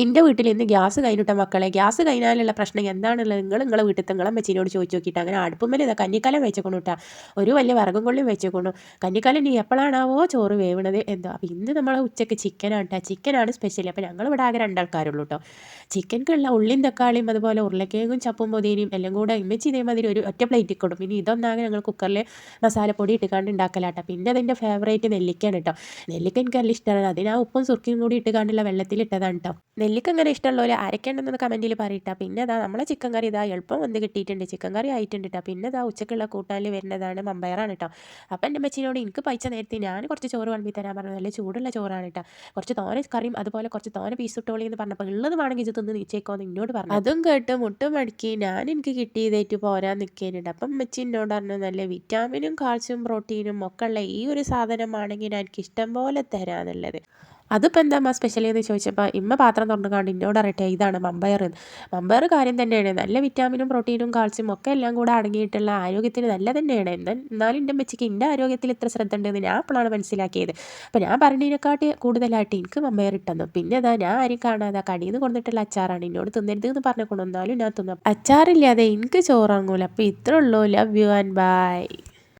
എന്റെ വീട്ടിൽ ഇന്ന് ഗ്യാസ് കഴിഞ്ഞിട്ട മക്കളെ. ഗ്യാസ് കഴിഞ്ഞാലുള്ള പ്രശ്നം എന്താണുള്ളത്? നിങ്ങൾ നിങ്ങളെ വീട്ടിൽ നിങ്ങളെ അമ്മച്ചിനോട് ചോദിച്ചു നോക്കിയിട്ട് അങ്ങനെ അടുപ്പുമ്മൽ ഇതാ കഞ്ഞിക്കാലം വെച്ചേക്കണു കേട്ടോ ഒരു വലിയ വിറകും കൊള്ളിയും വെച്ചേക്കണു. കഞ്ഞിക്കാലം നീ എപ്പോഴാണാവോ ചോറ് വേവണത്? എന്തോ. അപ്പോൾ ഇന്ന് നമ്മൾ ഉച്ചയ്ക്ക് ചിക്കനാണ് കേട്ടോ ചിക്കനാണ് സ്പെഷ്യൽ അപ്പോൾ ഞങ്ങൾ ഇവിടെ ആകെ രണ്ടാൾക്കാരുള്ളൂ കേട്ടോ ചിക്കൻക്കുള്ള ഉള്ളിയും തക്കാളിയും അതുപോലെ ഉരുളക്കിഴങ്ങും ചപ്പും പൊതിനും എല്ലാം കൂടെ ഇമ്മച്ചി ഇതേമാതിരി ഒരു ഒറ്റ പ്ലേറ്റിൽ കൊടുക്കും പിന്നെ ഇതൊന്നാകെ ഞങ്ങൾ കുക്കറിൽ മസാലപ്പൊടി ഇട്ടുകാണ്ട് ഉണ്ടാക്കലാട്ടോ പിന്നെ അതിന്റെ ഫേവറേറ്റ് നെല്ലിക്കയാണ് കേട്ടോ നെല്ലിക്ക എനിക്ക് നല്ല ഇഷ്ടമാണ് അതിന് ആ ഉപ്പും സുർക്കിയും കൂടി ഇട്ടുകാണ്ടുള്ള വെള്ളത്തിൽ ഇട്ടതാണ് കേട്ടോ നെല്ലിക്ക ഇഷ്ടമുള്ള ഇഷ്ടമുള്ളവർ അരക്കേണ്ടെന്ന് കമന്റിൽ പറയട്ടാ. പിന്നെ ഇതാ നമ്മളെ ചിക്കൻ കറി ഇതാ എളുപ്പം വന്ന് കിട്ടിയിട്ടുണ്ട്. ചിക്കൻ കറി ആയിട്ടുണ്ട് കേട്ടോ പിന്നെ ഇതാ ഉച്ചക്കുള്ള കൂട്ടാനിൽ വരുന്നതാണ് മമ്പയറാണ് കേട്ടോ അപ്പം എന്റെ അമ്മച്ചിനോട് എനിക്ക് പൈസ നേരത്തെ ഞാൻ കുറച്ച് ചോറ് വിളമ്പി തരാൻ പറഞ്ഞു നല്ല ചൂടുള്ള ചോറാണ് കേട്ടോ കുറച്ച് തോന കറിയും അതുപോലെ കുറച്ച് തോന പീസ് ഇട്ടോളി എന്ന് പറഞ്ഞപ്പോൾ ഉള്ളത് വേണമെങ്കിൽ ഇത് തിന്ന് നീച്ചേക്കോന്ന് എന്നോട് പറഞ്ഞു. അതും കേട്ട് മുട്ടും മടക്കി ഞാൻ എനിക്ക് കിട്ടിയതായിട്ട് പോരാൻ നിൽക്കാനുണ്ട് അപ്പം അമ്മച്ചി എന്നോട് പറഞ്ഞു നല്ല വിറ്റാമിനും കാൽസ്യവും പ്രോട്ടീനും ഒക്കെ ഉള്ള ഈ ഒരു സാധനമാണെങ്കിൽ എനിക്ക് ഇഷ്ടം പോലെ തരാന്നുള്ളത്. അതിപ്പോൾ എന്താ സ്പെഷ്യൽ എന്ന് ചോദിച്ചപ്പോൾ ഇമ്മ പാത്രം തുറന്നുകാണ്ട് എന്നോട് അറിയട്ടെ ഇതാണ് മമ്പയർ മമ്പയർ കാര്യം തന്നെയാണ്. നല്ല വിറ്റാമിനും പ്രോട്ടീനും കാൽസ്യം ഒക്കെ എല്ലാം കൂടെ അടങ്ങിയിട്ടുള്ള ആരോഗ്യത്തിന് നല്ല തന്നെയാണ്. എന്നാലും എന്റെ അമ്മച്ചിക്ക് എന്റെ ആരോഗ്യത്തിൽ ഇത്ര ശ്രദ്ധ ഉണ്ടെന്ന് ഞാൻ അപ്പോഴാണ് മനസ്സിലാക്കിയത്. അപ്പോൾ ഞാൻ പറഞ്ഞതിനെക്കാട്ടി കൂടുതലായിട്ട് എനിക്ക് മമ്പയർ ഇട്ടെന്നു പിന്നെ അതാ ഞാൻ ആരും കാണാതെ കടിയിൽ നിന്ന് കൊണ്ടിട്ടുള്ള അച്ചാറാണ്. എന്നോട് തിന്നരുത് എന്ന് പറഞ്ഞു കൊണ്ടുവന്നാലും ഞാൻ തിന്നും. അച്ചാറില്ലാതെ എനിക്ക് ചോറങ്ങൂല അപ്പോൾ ഇത്രേ ഉള്ളൂ. Love you and by